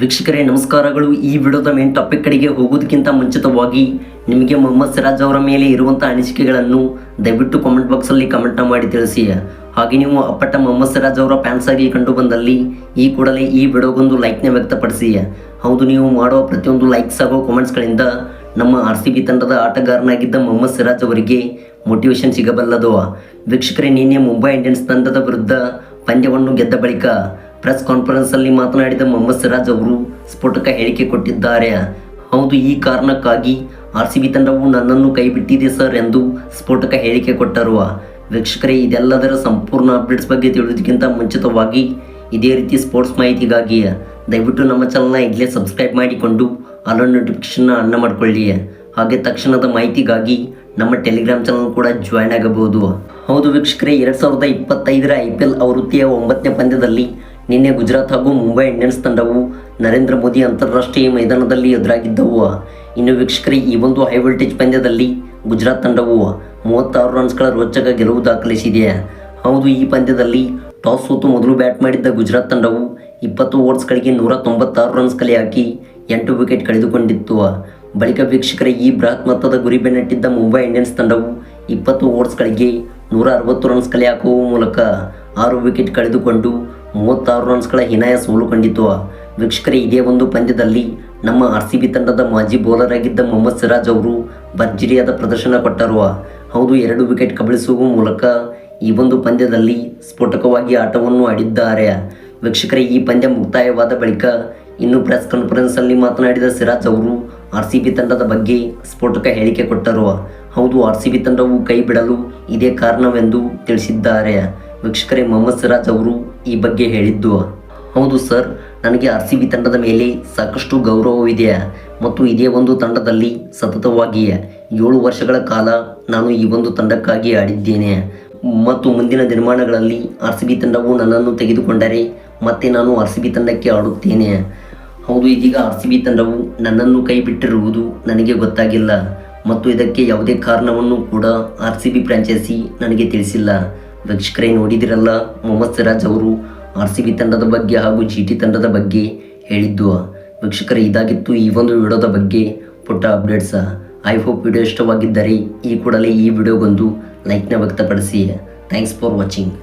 ವೀಕ್ಷಕರೇ, ನಮಸ್ಕಾರಗಳು. ಈ ವಿಡಿಯೋದ ಮೇನ್ ಟಾಪಿಕ್ ಕಡೆಗೆ ಹೋಗೋದಕ್ಕಿಂತ ಮುಂಚಿತವಾಗಿ ನಿಮಗೆ ಮೊಹಮ್ಮದ್ ಸಿರಾಜ್ ಅವರ ಮೇಲೆ ಇರುವಂಥ ಅನಿಸಿಕೆಗಳನ್ನು ದಯವಿಟ್ಟು ಕಾಮೆಂಟ್ ಬಾಕ್ಸಲ್ಲಿ ಕಮೆಂಟ್ ಮಾಡಿ ತಿಳಿಸಿ. ಹಾಗೆ ನೀವು ಅಪ್ಪಟ್ಟ ಮೊಹಮ್ಮದ್ ಸಿರಾಜ್ ಅವರ ಫ್ಯಾನ್ಸ್ ಆಗಿ ಕಂಡು ಬಂದಲ್ಲಿ ಈ ಕೂಡಲೇ ಈ ವಿಡಿಯೋಗೊಂದು ಲೈಕ್ನ ವ್ಯಕ್ತಪಡಿಸಿ. ಹೌದು, ನೀವು ಮಾಡುವ ಪ್ರತಿಯೊಂದು ಲೈಕ್ಸ್ ಹಾಗೂ ಕಾಮೆಂಟ್ಸ್ಗಳಿಂದ ನಮ್ಮ ಆರ್ ಸಿ ಬಿ ತಂಡದ ಆಟಗಾರನಾಗಿದ್ದ ಮೊಹಮ್ಮದ್ ಸಿರಾಜ್ ಅವರಿಗೆ ಮೋಟಿವೇಶನ್ ಸಿಗಬಲ್ಲದು. ವೀಕ್ಷಕರೇ, ನಿನ್ನೆ ಮುಂಬೈ ಇಂಡಿಯನ್ಸ್ ತಂಡದ ವಿರುದ್ಧ ಪಂದ್ಯವನ್ನು ಗೆದ್ದ ಬಳಿಕ ಪ್ರೆಸ್ ಕಾನ್ಫರೆನ್ಸ್ ಅಲ್ಲಿ ಮಾತನಾಡಿದ ಮೊಹಮ್ಮದ್ ಸಿರಾಜ್ ಅವರು, ಸ್ಫೋಟಕ ಹೇಳಿಕೆ ಕೊಟ್ಟಿದ್ದಾರೆ. ಹೌದು, ಈ ಕಾರಣಕ್ಕಾಗಿ ಆರ್ ಸಿ ಬಿ ತಂಡವು ನನ್ನನ್ನು ಕೈಬಿಟ್ಟಿದೆ ಸರ್ ಎಂದು ಸ್ಫೋಟಕ ಹೇಳಿಕೆ ಕೊಟ್ಟರು. ವೀಕ್ಷಕರೇ, ಇದೆಲ್ಲದರ ಸಂಪೂರ್ಣ ಅಪ್ಡೇಟ್ಸ್ ಬಗ್ಗೆ ತಿಳಿಯೋದಕ್ಕಿಂತ ಮುಂಚಿತವಾಗಿ ಇದೇ ರೀತಿ ಸ್ಪೋರ್ಟ್ಸ್ ಮಾಹಿತಿಗಾಗಿ ದಯವಿಟ್ಟು ನಮ್ಮ ಚಾನಲ್ನ ಈಗಲೇ ಸಬ್ಸ್ಕ್ರೈಬ್ ಮಾಡಿಕೊಂಡು ಆಲ್ ನೋಟಿಫಿಕೇಶನ್ನ ಅನ್ನ ಮಾಡಿಕೊಳ್ಳಿ. ಹಾಗೆ ತಕ್ಷಣದ ಮಾಹಿತಿಗಾಗಿ ನಮ್ಮ ಟೆಲಿಗ್ರಾಮ್ ಚಾನಲ್ ಕೂಡ ಜಾಯ್ನ್ ಆಗಬಹುದು. ಹೌದು ವೀಕ್ಷಕರೇ, ಎರಡು ಸಾವಿರದ ಇಪ್ಪತ್ತೈದರ ಐ ಪಿ ಎಲ್ ಆವೃತ್ತಿಯ ಒಂಬತ್ತನೇ ಪಂದ್ಯದಲ್ಲಿ ನಿನ್ನೆ ಗುಜರಾತ್ ಹಾಗೂ ಮುಂಬೈ ಇಂಡಿಯನ್ಸ್ ತಂಡವು ನರೇಂದ್ರ ಮೋದಿ ಅಂತಾರಾಷ್ಟ್ರೀಯ ಮೈದಾನದಲ್ಲಿ ಎದುರಾಗಿದ್ದವು. ಇನ್ನು ವೀಕ್ಷಕರೇ, ಈ ಒಂದು ಹೈ ವೋಲ್ಟೇಜ್ ಪಂದ್ಯದಲ್ಲಿ ಗುಜರಾತ್ ತಂಡವು ಮೂವತ್ತಾರು ರನ್ಸ್ಗಳ ರೋಚಕ ಗೆಲುವು ದಾಖಲಿಸಿದೆ. ಹೌದು, ಈ ಪಂದ್ಯದಲ್ಲಿ ಟಾಸ್ ಸೋತು ಮೊದಲು ಬ್ಯಾಟ್ ಮಾಡಿದ್ದ ಗುಜರಾತ್ ತಂಡವು ಇಪ್ಪತ್ತು ಓವರ್ಸ್ಗಳಿಗೆ ನೂರ ತೊಂಬತ್ತಾರು ರನ್ಸ್ ಕಲೆ ಹಾಕಿ ಎಂಟು ವಿಕೆಟ್ ಕಳೆದುಕೊಂಡಿತ್ತು. ಬಳಿಕ ವೀಕ್ಷಕರ, ಈ ಬೃಹತ್ ಮೊತ್ತದ ಗುರಿ ಬೆನ್ನಟ್ಟಿದ್ದ ಮುಂಬೈ ಇಂಡಿಯನ್ಸ್ ತಂಡವು ಇಪ್ಪತ್ತು ಓವರ್ಸ್ಗಳಿಗೆ ನೂರ ಅರವತ್ತು ರನ್ಸ್ ಕಲೆ ಹಾಕುವ ಮೂಲಕ ಆರು ವಿಕೆಟ್ ಕಳೆದುಕೊಂಡು ಮೂವತ್ತಾರು ರನ್ಸ್ಗಳ ಹಿನಾಯ ಸೋಲು ಕಂಡಿತು. ವೀಕ್ಷಕರೇ, ಇದೇ ಒಂದು ಪಂದ್ಯದಲ್ಲಿ ನಮ್ಮ ಆರ್ ಸಿ ಬಿ ತಂಡದ ಮಾಜಿ ಬೌಲರ್ ಆಗಿದ್ದ ಮೊಹಮ್ಮದ್ ಸಿರಾಜ್ ಅವರು ಭರ್ಜರಿಯಾದ ಪ್ರದರ್ಶನ ಕೊಟ್ಟರು. ಹೌದು, ಎರಡು ವಿಕೆಟ್ ಕಬಳಿಸುವ ಮೂಲಕ ಈ ಒಂದು ಪಂದ್ಯದಲ್ಲಿ ಸ್ಫೋಟಕವಾಗಿ ಆಟವನ್ನು ಆಡಿದ್ದಾರೆ. ವೀಕ್ಷಕರೇ, ಈ ಪಂದ್ಯ ಮುಕ್ತಾಯವಾದ ಬಳಿಕ ಇನ್ನು ಪ್ರೆಸ್ ಕಾನ್ಫರೆನ್ಸ್ ಅಲ್ಲಿ ಮಾತನಾಡಿದ ಸಿರಾಜ್ ಅವರು ಆರ್ ಸಿ ಬಿ ತಂಡದ ಬಗ್ಗೆ ಸ್ಫೋಟಕ ಹೇಳಿಕೆ ಕೊಟ್ಟರು. ಹೌದು, ಆರ್ ಸಿ ಬಿ ತಂಡವು ಕೈ ಬಿಡಲು ಇದೇ ಕಾರಣವೆಂದು ತಿಳಿಸಿದ್ದಾರೆ. ವೀಕ್ಷಕರೇ, ಮೊಹಮ್ಮದ್ ಸಿರಾಜ್ ಅವರು ಈ ಬಗ್ಗೆ ಹೇಳಿದ್ದು, ಹೌದು ಸರ್, ನನಗೆ ಆರ್ ಸಿ ಬಿ ತಂಡದ ಮೇಲೆ ಸಾಕಷ್ಟು ಗೌರವವಿದೆ ಮತ್ತು ಇದೇ ಒಂದು ತಂಡದಲ್ಲಿ ಸತತವಾಗಿ ಏಳು ವರ್ಷಗಳ ಕಾಲ ನಾನು ಈ ಒಂದು ತಂಡಕ್ಕಾಗಿ ಆಡಿದ್ದೇನೆ. ಮತ್ತು ಮುಂದಿನ ನಿರ್ಮಾಣಗಳಲ್ಲಿ ಆರ್ ಸಿ ಬಿ ತಂಡವು ನನ್ನನ್ನು ತೆಗೆದುಕೊಂಡರೆ ಮತ್ತೆ ನಾನು ಆರ್ ಸಿ ಬಿ ತಂಡಕ್ಕೆ ಆಡುತ್ತೇನೆ. ಹೌದು, ಇದೀಗ ಆರ್ ಸಿ ಬಿ ತಂಡವು ನನ್ನನ್ನು ಕೈ ಬಿಟ್ಟಿರುವುದು ನನಗೆ ಗೊತ್ತಾಗಿಲ್ಲ ಮತ್ತು ಇದಕ್ಕೆ ಯಾವುದೇ ಕಾರಣವನ್ನು ಕೂಡ ಆರ್ ಸಿ ಬಿ ಫ್ರಾಂಚೈಸಿ ನನಗೆ ತಿಳಿಸಿಲ್ಲ. ವೀಕ್ಷಕರೇ ನೋಡಿದಿರಲ್ಲ? ಮೊಹಮ್ಮದ್ ಸಿರಾಜ್ ಅವರು ಆರ್ ಸಿ ಬಿ ತಂಡದ ಬಗ್ಗೆ ಹಾಗೂ ಜಿ ಟಿ ತಂಡದ ಬಗ್ಗೆ ಹೇಳಿದ್ದು. ವೀಕ್ಷಕರೇ, ಇದಾಗಿತ್ತು ಈ ಒಂದು ವಿಡಿಯೋದ ಬಗ್ಗೆ ಪುಟ್ಟ ಅಪ್ಡೇಟ್ಸ. ಐ ಹೋಪ್ ವಿಡಿಯೋ ಇಷ್ಟವಾಗಿದ್ದರೆ ಈ ಕೂಡಲೇ ಈ ವಿಡಿಯೋಗೊಂದು ಲೈಕ್ನ ವ್ಯಕ್ತಪಡಿಸಿ. Thanks for watching.